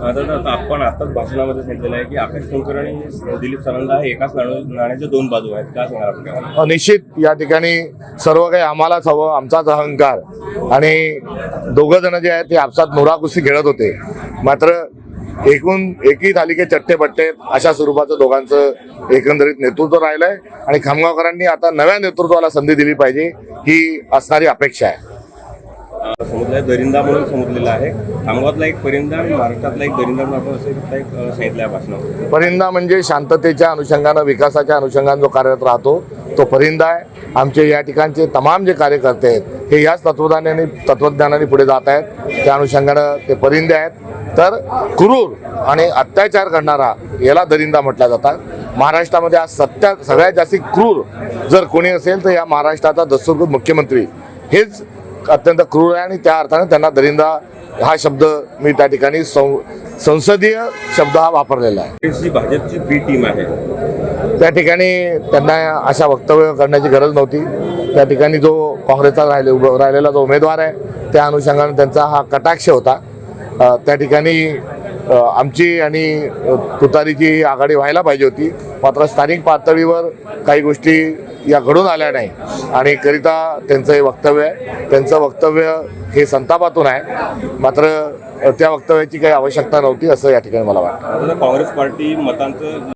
आता आपण आताच भाषणामध्ये सांगितलेलं आहे की आकाश टोंकर आणि दिलीप सरंदा हे एकाच नाण्याच्या दोन बाजू आहेत. काय सांगणार आपल्याला निश्चित या ठिकाणी सर्व काही आम्हालाच हवं आमचाच अहंकार. आणि दोघं जण जे आहेत ते आपसात नोरा खेळत होते. मात्र एकूण एकही थालिके चट्टे बट्टे अशा स्वरूपाचं दोघांचं एकंदरीत नेतृत्व राहिलंय. आणि खामगावकरांनी आता नव्या नेतृत्वाला संधी दिली पाहिजे ही असणारी अपेक्षा आहे. समजलं दरिंदा म्हणून समजलेला आहे. खामगावातला एक परिंदा आणि महाराष्ट्रातला एक दरिंदा म्हणून आपण असं एक सांगितलं आहे परिंदा म्हणजे शांततेच्या अनुषंगानं विकासाच्या अनुषंगानं जो कार्यरत राहतो तो परिंदा आहे. आमचे या ठिकाणचे तमाम जे कार्यकर्ते आहेत हे याच तत्वज्ञानाने तत्वज्ञानाने पुढे जात आहेत. त्या अनुषंगानं ते परिंदे आहेत. तर क्रूर आणि अत्याचार करणारा याला दरिंदा म्हटला जातात. महाराष्ट्रामध्ये आज सत्या सगळ्यात जास्ती क्रूर जर कोणी असेल तर या महाराष्ट्राचा दस्तूरकृत मुख्यमंत्री. हेच अत्यंत क्रूर आहे आणि त्या अर्थाने त्यांना दरिंदा हा शब्द मी त्या ठिकाणी सं संसदीय शब्द हा वापरलेला आहे. भाजपची बी टीम आहे. त्या ठिकाणी त्यांना अशा वक्तव्य करण्याची गरज नव्हती. त्या ठिकाणी जो काँग्रेसचा राहिले राहिलेला जो उमेदवार आहे त्या अनुषंगाने त्यांचा हा कटाक्ष होता. त्या ठिकाणी आमची आणि तुतारीची आघाडी व्हायला पाहिजे होती. मात्र स्थानिक पातळीवर काही गोष्टी या घडून आल्या नाही. आणि करिता त्यांचं हे वक्तव्य आहे. त्यांचं वक्तव्य हे संतापातून आहे. मात्र त्या वक्तव्याची काही आवश्यकता नव्हती असं या ठिकाणी मला वाटतं. काँग्रेस पार्टी मतांचं